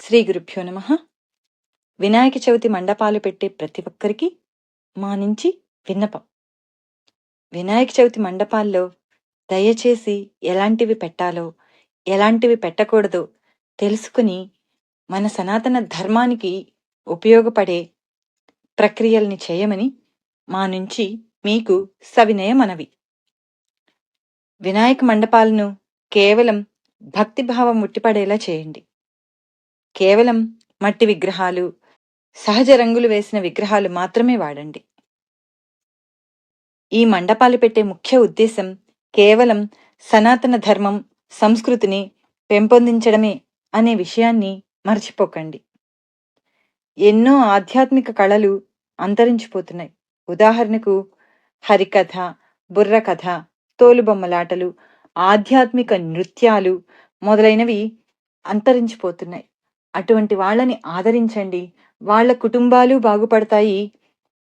శ్రీ గురుభ్యో నమ. వినాయక చవితి మండపాలు పెట్టే ప్రతి ఒక్కరికి మా నుంచి విన్నపం. వినాయక చవితి మండపాల్లో దయచేసి ఎలాంటివి పెట్టాలో ఎలాంటివి పెట్టకూడదో తెలుసుకుని మన సనాతన ధర్మానికి ఉపయోగపడే ప్రక్రియల్ని చేయమని మా నుంచి మీకు సవినయ మనవి వినాయక మండపాలను కేవలం భక్తిభావం ముట్టిపడేలా చేయండి. కేవలం మట్టి విగ్రహాలు సహజ రంగులు వేసిన విగ్రహాలు మాత్రమే వాడండి. ఈ మండపాలు పెట్టే ముఖ్య ఉద్దేశం కేవలం సనాతన ధర్మం సంస్కృతిని పెంపొందించడమే అనే విషయాన్ని మర్చిపోకండి. ఎన్నో ఆధ్యాత్మిక కళలు అంతరించిపోతున్నాయి. ఉదాహరణకు హరికథ బుర్రకథ తోలుబొమ్మలాటలు ఆధ్యాత్మిక నృత్యాలు మొదలైనవి అంతరించిపోతున్నాయి. అటువంటి వాళ్ళని ఆదరించండి. వాళ్ళ కుటుంబాలు బాగుపడతాయి.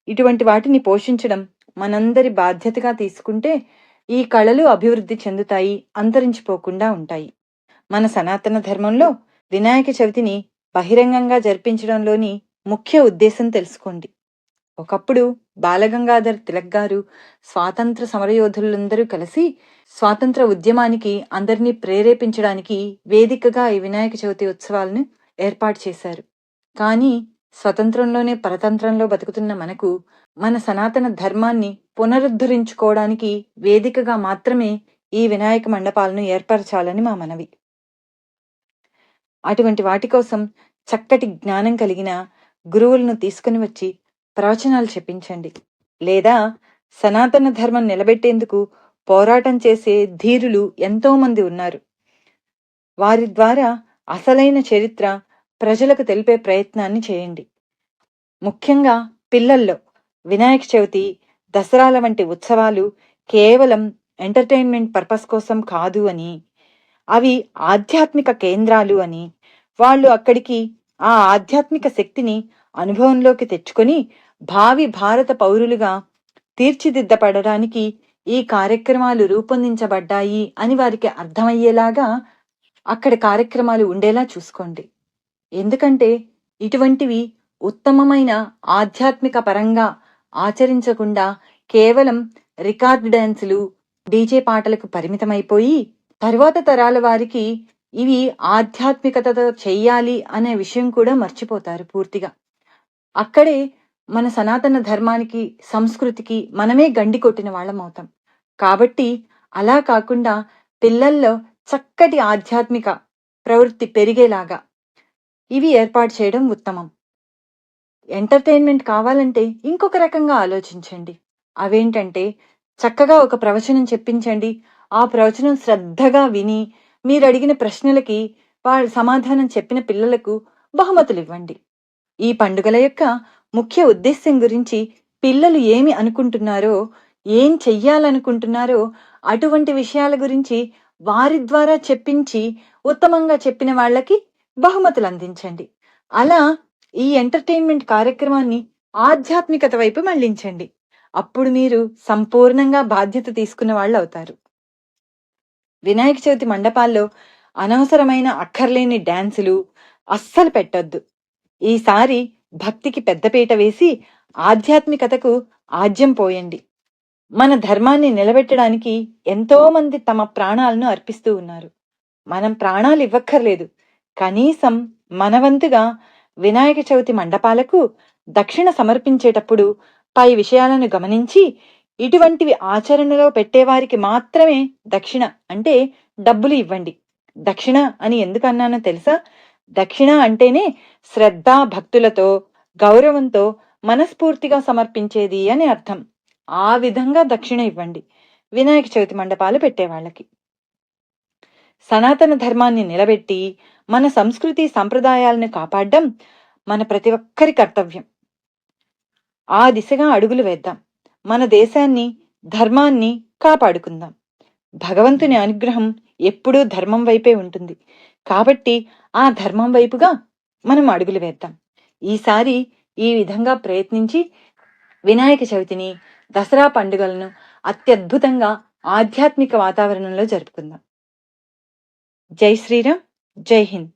ఇటువంటి వాటిని పోషించడం మనందరి బాధ్యతగా తీసుకుంటే ఈ కళలు అభివృద్ధి చెందుతాయి అంతరించిపోకుండా ఉంటాయి. మన సనాతన ధర్మంలో వినాయక చవితిని బహిరంగంగా జరిపించడంలోని ముఖ్య ఉద్దేశం తెలుసుకోండి. ఒకప్పుడు బాలగంగాధర్ తిలక్ గారు స్వాతంత్ర సమరయోధులందరూ కలిసి స్వాతంత్ర ఉద్యమానికి అందరినీ ప్రేరేపించడానికి వేదికగా ఈ వినాయక చవితి ఉత్సవాలను ఏర్పాటు చేశారు. కానీ స్వతంత్రంలోనే పరతంత్రంలో బతుకుతున్న మనకు మన సనాతన ధర్మాన్ని పునరుద్ధరించుకోవడానికి వేదికగా మాత్రమే ఈ వినాయక మండపాలను ఏర్పరచాలని మా మనవి. అటువంటి వాటి కోసం చక్కటి జ్ఞానం కలిగిన గురువులను తీసుకుని వచ్చి ప్రవచనాలు చెప్పించండి. లేదా సనాతన ధర్మం నిలబెట్టేందుకు పోరాటం చేసే ధీరులు ఎంతోమంది ఉన్నారు. వారి ద్వారా అసలైన చరిత్ర ప్రజలకు తెలిపే ప్రయత్నాన్ని చేయండి. ముఖ్యంగా పిల్లల్లో వినాయక చవితి దసరాల వంటి ఉత్సవాలు కేవలం ఎంటర్టైన్మెంట్ పర్పస్ కోసం కాదు అని అవి ఆధ్యాత్మిక కేంద్రాలు అని వాళ్ళు అక్కడికి ఆ ఆధ్యాత్మిక శక్తిని అనుభవంలోకి తెచ్చుకొని భావి భారత పౌరులుగా తీర్చిదిద్దపడడానికి ఈ కార్యక్రమాలు రూపొందించబడ్డాయి అని వారికి అర్థమయ్యేలాగా అక్కడ కార్యక్రమాలు ఉండేలా చూసుకోండి. ఎందుకంటే ఇటువంటివి ఉత్తమమైన ఆధ్యాత్మిక పరంగా ఆచరించకుండా కేవలం రికార్డ్ డ్యాన్సులు డీజే పాటలకు పరిమితమైపోయి తరువాత తరాల వారికి ఇవి ఆధ్యాత్మికతతో చెయ్యాలి అనే విషయం కూడా మర్చిపోతారు పూర్తిగా. అక్కడే మన సనాతన ధర్మానికి సంస్కృతికి మనమే గండి కొట్టిన వాళ్ళం అవుతాం. కాబట్టి అలా కాకుండా పిల్లల్లో చక్కటి ఆధ్యాత్మిక ప్రవృత్తి పెరిగేలాగా ఇవి ఏర్పాటు చేయడం ఉత్తమం. ఎంటర్టైన్మెంట్ కావాలంటే ఇంకొక రకంగా ఆలోచించండి. అవేంటంటే చక్కగా ఒక ప్రవచనం చెప్పించండి. ఆ ప్రవచనం శ్రద్ధగా విని మీరు అడిగిన ప్రశ్నలకి వాళ్ళ సమాధానం చెప్పిన పిల్లలకు బహుమతులు ఇవ్వండి. ఈ పండుగల యొక్క ముఖ్య ఉద్దేశ్యం గురించి పిల్లలు ఏమి అనుకుంటున్నారో ఏం చెయ్యాలనుకుంటున్నారో అటువంటి విషయాల గురించి వారి ద్వారా చెప్పించి ఉత్తమంగా చెప్పిన వాళ్ళకి బహుమతులు అందించండి అలా ఈ ఎంటర్టైన్మెంట్ కార్యక్రమాన్ని ఆధ్యాత్మికత వైపు మళ్ళించండి. అప్పుడు మీరు సంపూర్ణంగా బాధ్యత తీసుకున్న వాళ్ళు అవుతారు వినాయక చవితి మండపాల్లో అనవసరమైన అక్కర్లేని డాన్సులు అస్సలు పెట్టొద్దు. ఈసారి భక్తికి పెద్దపీట వేసి ఆధ్యాత్మికతకు ఆజ్యం పోయండి. మన ధర్మాన్ని నిలబెట్టడానికి ఎంతోమంది తమ ప్రాణాలను అర్పిస్తూ ఉన్నారు. మనం ప్రాణాలు ఇవ్వక్కర్లేదు. కనీసం మనవంతుగా వినాయక చవితి మండపాలకు దక్షిణ సమర్పించేటప్పుడు పై విషయాలను గమనించి ఇటువంటివి ఆచరణలో పెట్టేవారికి మాత్రమే దక్షిణ అంటే డబ్బులు ఇవ్వండి. దక్షిణ అని ఎందుకు అన్నానో తెలుసా? దక్షిణ అంటేనే శ్రద్ధ భక్తులతో గౌరవంతో మనస్ఫూర్తిగా సమర్పించేది అని అర్థం. ఆ విధంగా దక్షిణ ఇవ్వండి. వినాయక చవితి మండపాలు పెట్టేవాళ్ళకి. సనాతన ధర్మాన్ని నిలబెట్టి మన సంస్కృతి సంప్రదాయాలను కాపాడడం మన ప్రతి ఒక్కరి కర్తవ్యం. ఆ దిశగా అడుగులు వేద్దాం. మన దేశాన్ని ధర్మాన్ని కాపాడుకుందాం. భగవంతుని అనుగ్రహం ఎప్పుడూ ధర్మం వైపే ఉంటుంది. కాబట్టి ఆ ధర్మం వైపుగా మనం అడుగులు వేద్దాం. ఈసారి ఈ విధంగా ప్రయత్నించి వినాయక చవితిని దసరా పండుగలను అత్యద్భుతంగా ఆధ్యాత్మిక వాతావరణంలో జరుపుకుందాం. జై శ్రీరామ్. జై హింద్